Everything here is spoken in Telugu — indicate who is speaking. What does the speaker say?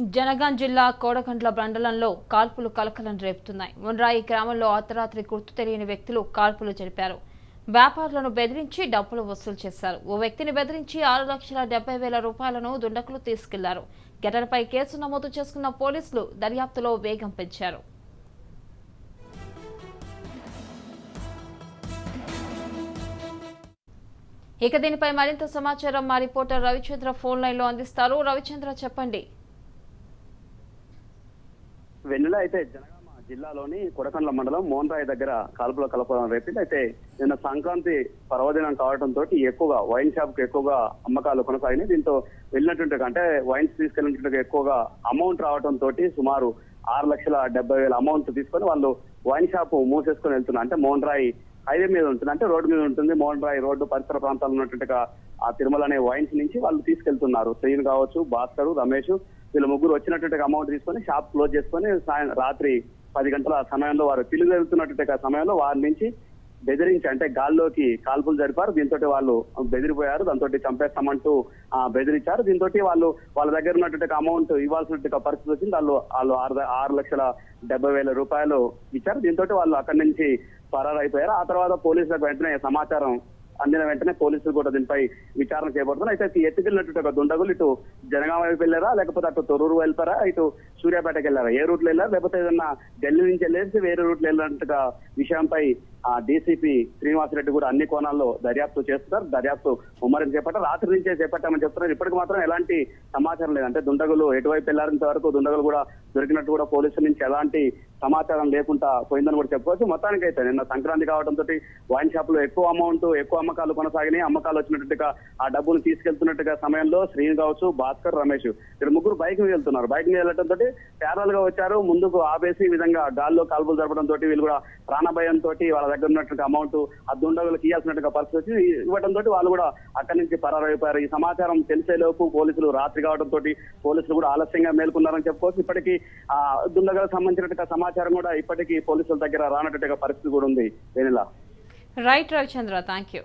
Speaker 1: జనగాం జిల్లా కోడకండ్ల మండలంలో కాల్పులు కలకలం రేపుతున్నాయి. మున్రాయి గ్రామంలో అర్ధరాత్రి గుర్తు తెలియని వ్యక్తులు కాల్పులు జరిపారు. వ్యాపారులను బెదిరించి డబ్బులు వసూలు చేశారు. ఓ వ్యక్తిని బెదిరించి ఆరు లక్షల డెబ్బై వేల రూపాయలను దుండకులు తీసుకెళ్ళారు. ఘటనపై కేసు నమోదు చేసుకున్న పోలీసులు దర్యాప్తులో వేగం పెంచారు. ఇక దీనిపై మరింత సమాచారం మా రిపోర్టర్ రవిచంద్ర ఫోన్ లైన్లో అందిస్తారు. రవిచంద్ర చెప్పండి.
Speaker 2: వెన్నెల అయితే జనగామ జిల్లాలోని కొడకండ్ల మండలం మోహన్రాయ్ దగ్గర కాల్పుల కలపడం రేపింది. అయితే నిన్న సంక్రాంతి పర్వదినం కావడంతో ఎక్కువగా వైన్ షాప్కు ఎక్కువగా అమ్మకాలు కొనసాగినాయి. దీంతో వెళ్ళినటువంటి అంటే వైన్స్ తీసుకెళ్ళినట్టు ఎక్కువగా అమౌంట్ రావడంతో సుమారు ఆరు లక్షల డెబ్బై వేల అమౌంట్ తీసుకొని వాళ్ళు వైన్ షాప్ మూసేసుకొని వెళ్తున్నా. అంటే మోహన్ రాయ్ హైవే మీద ఉంటుంది అంటే రోడ్డు మీద ఉంటుంది. మోహన్ రాయ్ రోడ్డు పరిసర ప్రాంతాల్లో ఉన్నట్టుగా ఆ తిరుమల అనే వైన్స్ నుంచి వాళ్ళు తీసుకెళ్తున్నారు. శ్రీన్ కావచ్చు భాస్కర్ రమేష్ వీళ్ళ ముగ్గురు వచ్చినట్టుగా అమౌంట్ తీసుకొని షాప్ క్లోజ్ చేసుకొని సాయం రాత్రి పది గంటల సమయంలో వారు తిరిగి వెళ్తున్నట్టుగా సమయంలో వారి నుంచి బెదిరించి అంటే గాల్లోకి కాల్పులు జరిపారు. దీంతో వాళ్ళు బెదిరిపోయారు. దాంతో చంపేస్తామంటూ ఆ, బెదిరించారు. దీంతో వాళ్ళు వాళ్ళ దగ్గర ఉన్నటువంటి అమౌంట్ ఇవ్వాల్సిన పరిస్థితి వచ్చింది. వాళ్ళు వాళ్ళు ఆరు ఆరు లక్షల డెబ్బై వేల రూపాయలు ఇచ్చారు. దీంతో వాళ్ళు అక్కడి నుంచి పరారైపోయారు. ఆ తర్వాత పోలీసులకు వెంటనే సమాచారం అందిన వెంటనే పోలీసులు కూడా దీనిపై విచారణ చేయబడుతున్నారు అయితే ఈ ఎత్తుకెళ్ళినట్టు ఒక దుండగులు ఇటు జనగామ వైపు వెళ్ళారా? లేకపోతే అటు తొరూరు వెళ్తారా? ఇటు సూర్యాపేటకి వెళ్ళారా? ఏ రూట్లో వెళ్ళారా? లేకపోతే ఏదన్నా ఢిల్లీ నుంచి వెళ్ళేసి వేరే రూట్లో వెళ్ళినట్టుగా విషయంపై ఆ డీసీపీ శ్రీనివాసరెడ్డి కూడా అన్ని కోణాల్లో దర్యాప్తు చేస్తున్నారు. దర్యాప్తు ముమ్మరం చేపట్టారు. రాత్రి నుంచే చేపట్టామని చెప్తున్నారు. ఇప్పటికి మాత్రం ఎలాంటి సమాచారం లేదు. అంటే దుండగులు ఎటువైపు వెళ్ళారంత వరకు దుండగులు కూడా దొరికినట్టు కూడా పోలీసుల నుంచి ఎలాంటి సమాచారం లేకుండా పోయిందని కూడా చెప్పుకోవచ్చు. మొత్తానికైతే నిన్న సంక్రాంతి కావడంతో వైన్ షాప్లో ఎక్కువ అమౌంట్ ఎక్కువ అమ్మకాలు కొనసాగినాయి. అమ్మకాలు వచ్చినట్టుగా ఆ డబ్బులు తీసుకెళ్తున్నట్టుగా సమయంలో శ్రీని కావచ్చు భాస్కర్ రమేష్ ఇక్కడ ముగ్గురు బైక్ మీద వెళ్తున్నారు. బైక్ మీద వెళ్ళడంతో పేరల్గా వచ్చారు. ముందుకు ఆపేసి ఈ విధంగా గాల్లో కాల్పులు జరపడం తోటి వీళ్ళు కూడా ప్రాణభయం తోటి వాళ్ళ దగ్గర ఉన్నట్టుగా అమౌంట్ ఆ దుండగులకు ఇవ్వాల్సినట్టుగా పరిస్థితి వచ్చి ఇవ్వడం తోటి వాళ్ళు కూడా అక్కడి నుంచి పరారైపోయారు. ఈ సమాచారం తెలిసేలోపు పోలీసులు రాత్రి కావడం తోటి పోలీసులు కూడా ఆలస్యంగా మేల్కొన్నారని చెప్పుకోవచ్చు. ఇప్పటికీ ఆ దుండగలకు సంబంధించినట్టుగా సమాచారం కూడా ఇప్పటికీ పోలీసుల దగ్గర రానట్టుగా పరిస్థితి కూడా ఉంది వెనిలా
Speaker 1: రైట్ రవిచంద్ర థ్యాంక్ యూ